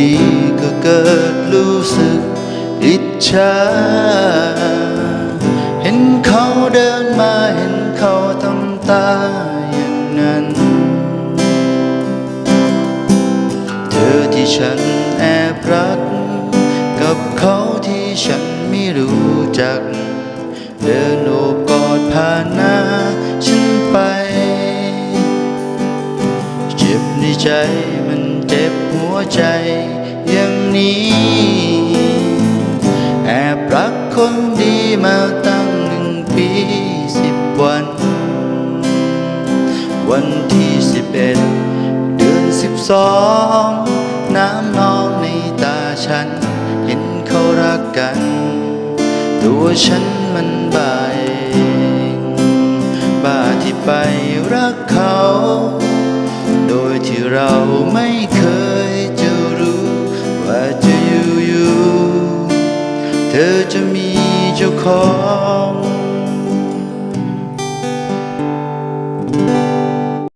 ดีๆ ก็เกิดรู้สึกอิจฉาเห็นเขาเดินมาเห็นเขาทำตาอย่างนั้น เธอที่ฉันแอบรัก กับเขาที่ฉันไม่รู้จัก เดินโอบกอดผ่านหน้าฉันไป เจ็บในใจ วใจอย่างนี้ แอบรักคนดีมาตั้งหนึ่งปีสิบวัน วันที่สิบเอ็ดเดือนสิบสองน้ำนองในตาฉัน เห็นเขารักกัน ตัวฉันมันบ้าเองบ้าที่ไปรักเขา โดยที่เราไม่เคย เธอจะมีเจ้าของ